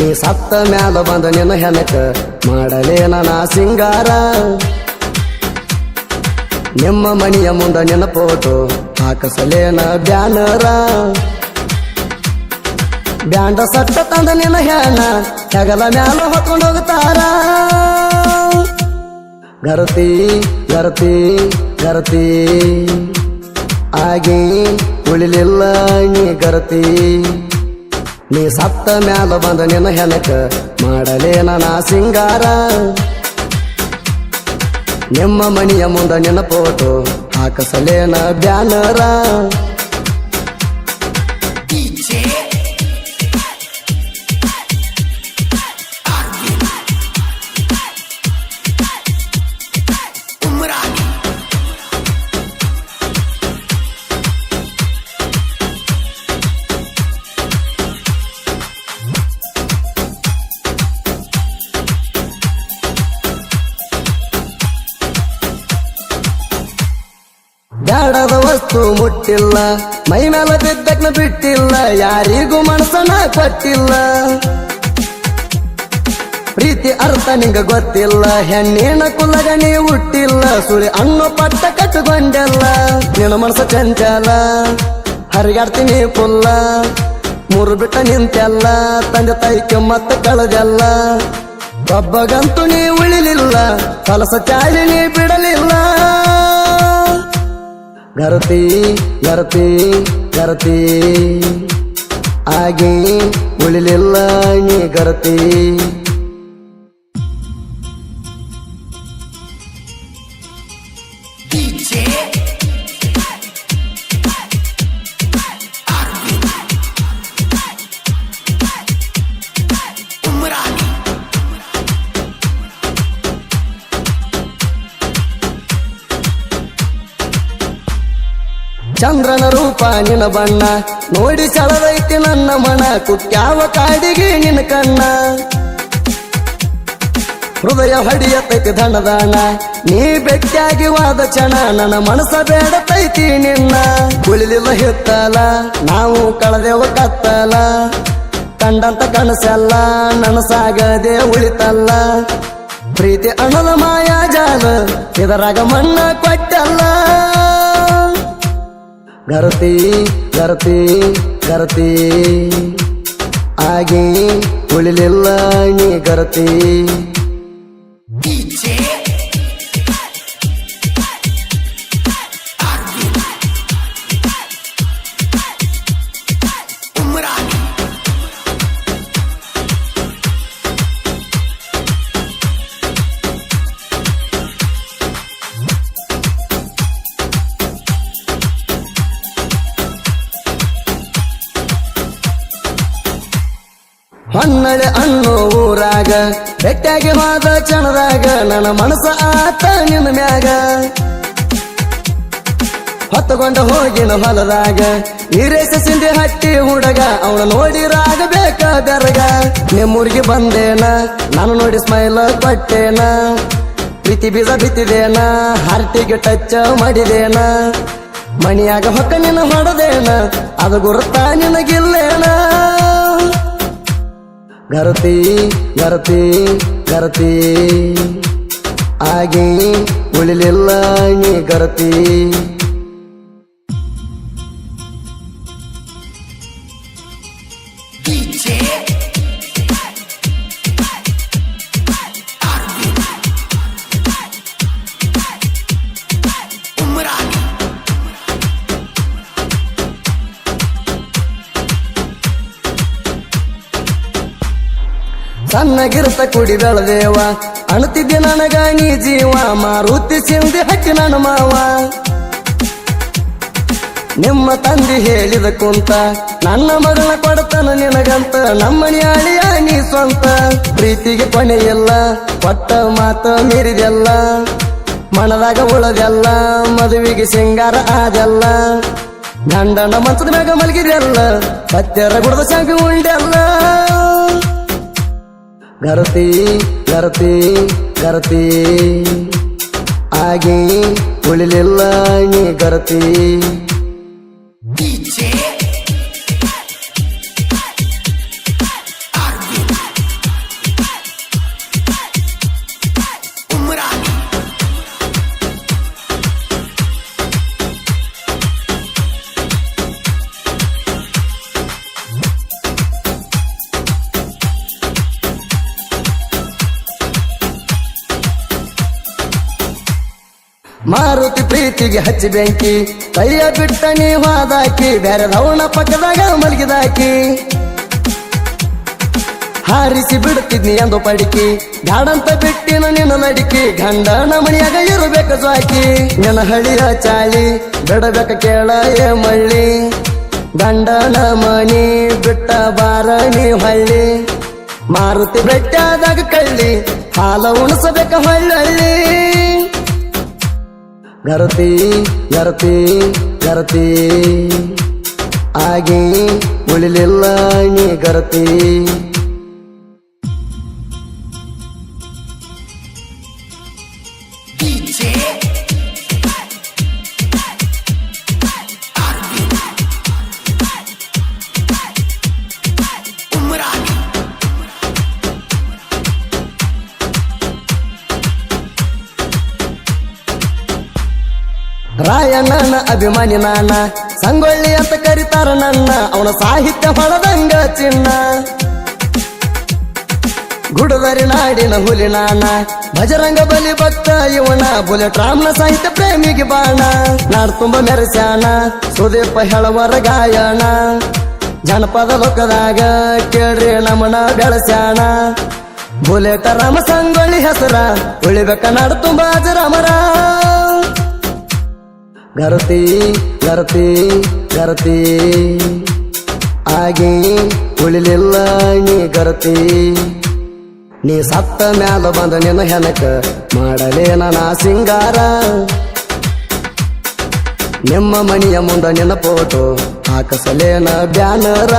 ನೀ ಸತ್ತ ಮ್ಯಾಲ ಬಂದ ನಿನ್ನ ಹೆನಕ ಮಾಡಲೇನ ನಾ ಸಿಂಗಾರ. ನಿಮ್ಮ ಮನೆಯ ಮುಂದ ನಿನ್ನ ಫೋಟೋ ಹಾಕಸಲೇನ ಬ್ಯಾನರ. ಬ್ಯಾಂಡ ಸತ್ತ ತಂದ ನಿನ್ನ ಹೆಣ ಹೆಗಲ ಮ್ಯಾಲ ಹೊತ್ಕೊಂಡು ಹೋಗ್ತಾರ. ಗರತಿ ಗರತಿ ಗರತಿ. ಆಗಿ ಉಳಿಲಿಲ್ಲ ನೀ ಗರತಿ. ನೀ ಸತ್ತ ಮ್ಯಾಲ ಬಂದ ನಿನ್ನ ಹೆಲಕ ಮಾಡಲೇನ ನಾ ಸಿಂಗಾರ. ನಿಮ್ಮ ಮನೆಯ ಮುಂದ ನಿನ್ನ ಫೋಟೋ ಹಾಕಸಲೇನ ಬ್ಯಾನರ. ಬ್ಯಾಡದ ವಸ್ತು ಮುಟ್ಟಿಲ್ಲ. ಮೈ ಮೇಲೆ ಬಿದ್ದಕ್ನ ಬಿಟ್ಟಿಲ್ಲ. ಯಾರಿಗೂ ಮನಸ್ಸನ್ನ ಕೊಟ್ಟಿಲ್ಲ. ಪ್ರೀತಿ ಅರ್ಥ ನಿಂಗ ಗೊತ್ತಿಲ್ಲ. ಹೆಣ್ಣಿನ ಕುಲಗಣಿ ಹುಟ್ಟಿಲ್ಲ. ಸುಳಿ ಅಣ್ಣು ಪಟ್ಟ ಕಟ್ಟುಕೊಂಡೆಲ್ಲ ನಿನ್ನ ಮನಸ್ಸು ಚಂಚಲ. ಹರಿಗಾಡ್ತೀನಿ ಪುಲ್ಲ. ಮೂರು ಬಿಟ್ಟ ನಿಂತೆಲ್ಲ. ತಂದೆ ತಾಯಿ ಮತ್ತೆ ಕಳೆದೆಲ್ಲ. ಒಬ್ಬಗಂತೂ ನೀ ಉಳಿಲಿಲ್ಲ. ಕಲಸ ಚಾಲಿ ನೀ ಬಿಡಲಿಲ್ಲ. ಗರತಿ ಗರತಿ ಗರತಿ. ಆಗಿ ಉಳಿಲಿಲ್ಲ ನೀ ಗರತಿ. ಚಂದ್ರನ ರೂಪ ನಿನ್ನ ಬಣ್ಣ. ನೋಡಿ ಚಳದೈತಿ ನನ್ನ ಮನ ಕುಟ್ಯಾವ ಕಾಡಿಗೆ ನಿನ್ನ ಕಣ್ಣ. ಹೃದಯ ಹಡಿಯತೈತಿ ಧನದಾನ. ನೀ ಬೆಟ್ಟಾಗಿ ವಾದ ಚಣ ನನ್ನ ಮನಸ ಬೇಡತೈತಿ ನಿನ್ನ. ಉಳಿಲಿಲ್ಲ ಹಿತ್ತಲ, ನಾವು ಕಳೆದೇವ ಕತ್ತಲ. ಕಂಡಂತ ಕನಸಲ್ಲ ನನಸಾಗದೆ ಉಳಿತಲ್ಲ. ಪ್ರೀತಿ ಅಣ್ಣದ ಮಾಯಾ ಜಾಲ ಇದರಾಗ ಮಣ್ಣ ಕೊಟ್ಟಲ್ಲ. ಗರತಿ ಗರತಿ ಗರತಿ. ಆಗಿ ಉಳಿಲಿಲ್ಲ ನೀ ಗರತಿ. ಹೊನ್ನಳೆ ಅನ್ನೋ ಊರಾಗ, ಬೆಟ್ಟಾಗಿ ಹೋದ ಚಣರಾಗ ನನ್ನ ಮನಸ್ಸ ಆತ ನಿನ್ನ ಮ್ಯಾಗ. ಹೊತ್ತುಕೊಂಡು ಹೋಗಿನ ಹೊಲದಾಗ ಈರೇಸ ಸಿಂಧಿ ಹಟ್ಟಿ ಹುಡುಗ, ಅವನ ನೋಡಿ ರಾಗಬೇಕ ಬೆರಗ. ನಿಮ್ಮೂರಿಗೆ ಬಂದೇನ ನಾನು ನೋಡಿ ಸ್ಮೈಲ್ ಕೊಟ್ಟೇನ ಪ್ರೀತಿ ಬೀಜ ಬಿತ್ತಿದೇನ, ಹಾರ್ಟಿಗೆ ಟಚ್ ಮಾಡಿದೇನ. ಮಣಿಯಾಗ ಹೊಕ್ಕ ನಿನ್ನ ಹೊಡೆದೇನ, ಅದು ಗುರುತ ನಿನಗಿಲ್ಲೇನ. ಗರತಿ ಗರತಿ ಗರತಿ. ಆಗಿ ಉಳಿಲಿಲ್ಲ ನೀ ಗರತಿ. ಸಣ್ಣಗಿರ್ತ ಕುಡಿ ಬೆಳದೇವ ಅಣತಿದ್ದೆ ನನಗ ನೀ ಜೀವ, ಮಾರುತಿ ಸಿಂಧಿ ಹಕ್ಕಿ ನನ್ನ ಮಾವ. ನಿಮ್ಮ ತಂದೆ ಹೇಳಿದ ಕುಂತ, ನನ್ನ ಮಗಳ ಕೊಡತನ ನಿನಗಂತ ನಮ್ಮ ನ್ಯಾಳಿಯ ನೀ ಸ್ವಂತ. ಪ್ರೀತಿಗೆ ಕೊನೆಯಿಲ್ಲ ಕೊಟ್ಟ ಮಾತ ಮೀರಿದೆಲ್ಲ. ಮನದಾಗ ಉಳದೆಲ್ಲ, ಮದುವೆಗೆ ಸಿಂಗಾರ ಆದೆಲ್ಲ. ಗಂಡನ ಮಂಚದ ಮ್ಯಾಗ ಮಲಗಿದೆಲ್ಲ ಹತ್ತೆರ ಗುಡದ ಶಂಕ ಉಂಡೆಲ್ಲ. ಗರತಿ ಗರತಿ ಗರತಿ ಆಗಿ ಉಳಿಲಿಲ್ಲ ನೀ ಗರತಿ. ಮಾರುತಿ ಹಚ್ಚಿ ಬೆಂಕಿ. ಕೈಯ ಬಿಟ್ಟ ನೀವು ಹಾದಾಕಿ, ಬೇರೆ ರವಣ ಪಕ್ಕದಾಗ ಮಲಗಿದಾಕಿ. ಹಾರಿಸಿ ಬಿಡುತ್ತಿದ್ನಿ ಎಂದು ಪಡಿಕಿ. ಗಾಡಂತ ಬಿಟ್ಟಿನ ನಿನ್ನ ನಡಿಕಿ, ಗಂಡನ ಮನೆಯಾಗ ಇರಬೇಕು ಸಾಕಿ. ನಿನ್ನ ಹಳಿಯ ಚಾಳಿ, ಬಿಡಬೇಕ ಕೇಳ ಏ ಮಳ್ಳಿ. ಗಂಡನ ಮನಿ ಬಿಟ್ಟ ಬಾರ ನೀ ಹಳ್ಳಿ. ಮಾರುತಿ ಬೆಟ್ಟಾದಾಗ ಕಳ್ಳಿ, ಹಾಲ ಉಣಿಸಬೇಕ ಹೊಳ್ಳಳ್ಳಿ. ಗರತಿ ಗರತಿ ಗರತಿ ಆಗಿ ಉಳಿಲಿಲ್ಲ ನೀ ಗರತಿ. ರಾಯಣ್ಣನ ಅಭಿಮಾನಿ ನಾನ. ಸಂಗೊಳ್ಳಿ ಅಂತ ಕರಿತಾರ ನನ್ನ. ಅವನ ಸಾಹಿತ್ಯ ಹೊಳದಂಗ ಚಿನ್ನ. ಗುಡದರಿ ನಾಡಿನ ಹುಲಿ ನಾನ. ಭಜರಂಗ ಬಲಿ ಭಕ್ತ ಇವನ. ಬುಲೆಟ್ ರಾಮನ ಸಾಹಿತ್ಯ ಪ್ರೇಮಿಗೆ ಬಾಣ. ನಾಡ್ ತುಂಬ ಮೆರೆಸ್ಯಾನ. ಸುದೀಪ ಹೇಳವರ ಗಾಯಣ ಜನಪದ ಲೋಕದಾಗ ಕೇಳ್ರಿ ನಮನ ಬೆಳೆಸ್ಯಾಣ ಬುಲೆಟ ರಾಮ ಸಂಗೊಳ್ಳಿ ಹೆಸರ. ಉಳಿಬೇಕ ನಾಡು ತುಂಬ ಅಜರಾಮರ. ಗರತಿ ಗರತಿ ಗರತಿ ಆಗಿ ಉಳಿಲಿಲ್ಲ ನೀ ಗರತಿ. ನೀ ಸತ್ತ ಮ್ಯಾಲ ಬಂದ ನಿನ್ನ ಹೆನಕ ಮಾಡಲೇನ ನಾ ಸಿಂಗಾರ. ನಿಮ್ಮ ಮನೆಯ ಮುಂದ ನಿನ್ನ ಫೋಟೋ ಹಾಕಸಲೇನ ಬ್ಯಾನರ.